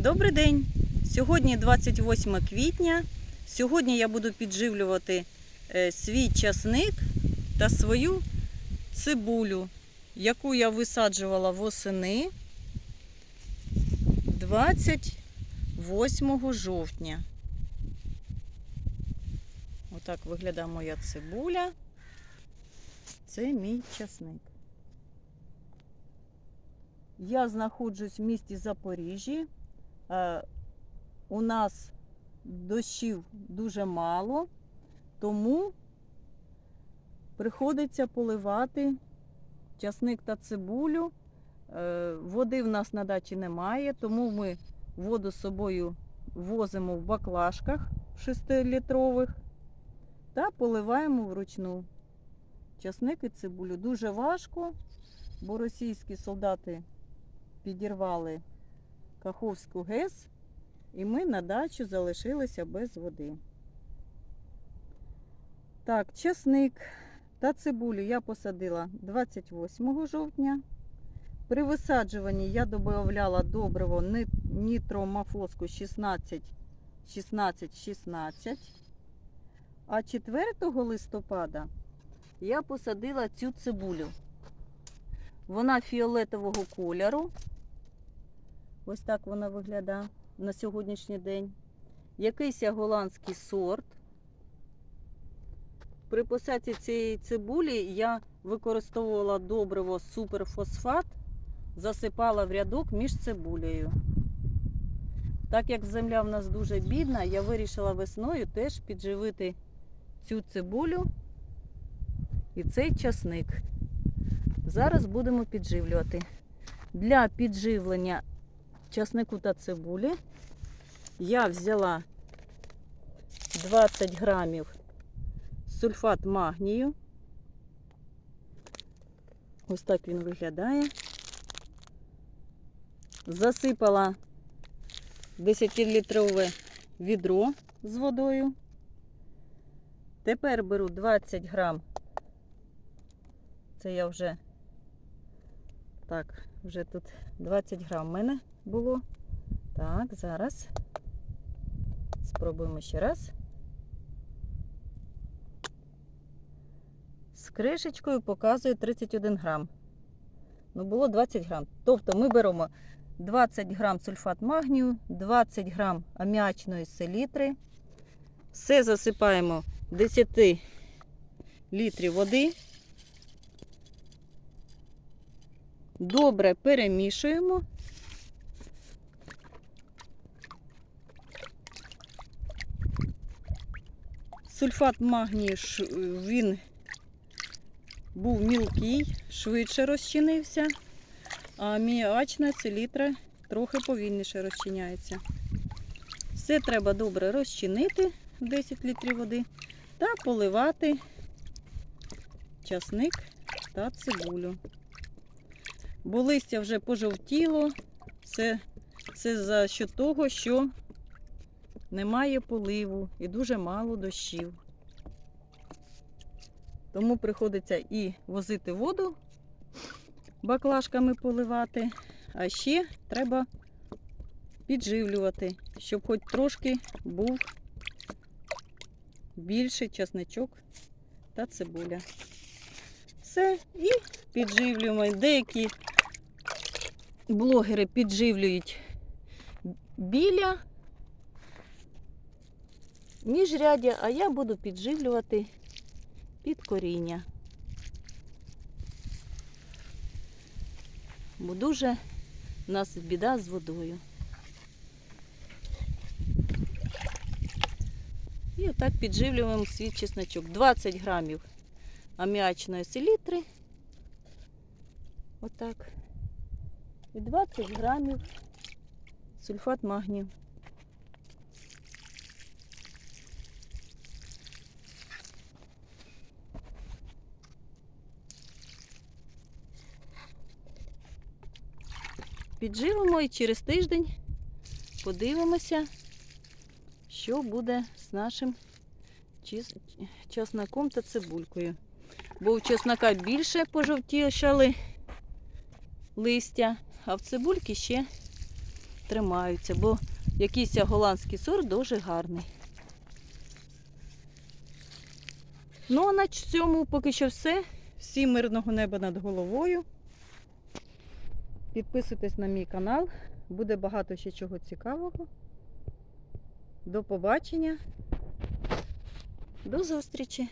Добрий день! Сьогодні 28 квітня. Сьогодні я буду підживлювати е, свій часник та свою цибулю, яку я висаджувала восени 28 жовтня. Отак виглядає моя цибуля. Це мій часник. Я знаходжусь в місті Запоріжжі. Е, У нас дощів дуже мало, тому приходиться поливати часник та цибулю. Е, Води в нас на дачі немає, тому ми воду з собою возимо в баклажках 6-літрових та поливаємо вручну. Часник і цибулю. Дуже важко, бо російські солдати підірвали Каховську ГЕС, і ми на дачу залишилися без води. Так, часник та цибулю я посадила 28 жовтня. При висаджуванні я додавала добриво нітромафоску 16 16 16. А 4 листопада я посадила цю цибулю. Вона фіолетового кольору. Ось так вона виглядає на сьогоднішній день. Якийсь голландський сорт. При посадці цієї цибулі я використовувала добриво суперфосфат, засипала в рядок між цибулею. Так як земля в нас дуже бідна, я вирішила весною теж підживити цю цибулю і цей часник. Зараз будемо підживлювати. Для підживлення часнику та цибулі я взяла 20 грамів сульфат магнію. Ось так він виглядає. Засипала 10-літрове відро з водою. Тепер беру 20 грам. Це я вже так, вже тут 20 грам в мене було. Так, зараз спробуємо ще раз. З кришечкою показує 31 грам. Ну, було 20 грам. Тобто ми беремо 20 грам сульфат магнію, 20 грам аміачної селітри. Все засипаємо 10 літрів води. Добре перемішуємо. Сульфат магнію він був мілкий, швидше розчинився, а аміачна селітра трохи повільніше розчиняється. Все треба добре розчинити в 10 літрів води та поливати часник та цибулю. Бо листя вже пожовтіло, це, це за що того, що немає поливу і дуже мало дощів. Тому приходиться і возити воду, баклажками поливати, а ще треба підживлювати, щоб хоч трошки був більший часничок та цибуля. Все, і підживлюємо. Деякі блогери підживлюють біля міжряддя, а я буду підживлювати під коріння. Бо дуже в нас біда з водою. І отак підживлюємо свій чесночок. 20 грамів аміачної селітри. Отак. І 20 грамів сульфат магнію. Підживимо і через тиждень подивимося, що буде з нашим чесноком та цибулькою. Бо у чеснока більше пожовтішали листя, а в цибульки ще тримаються, бо якийсь голландський сорт дуже гарний. Ну, а на цьому поки що все. Всім мирного неба над головою. Підписуйтесь на мій канал. Буде багато ще чого цікавого. До побачення. До зустрічі!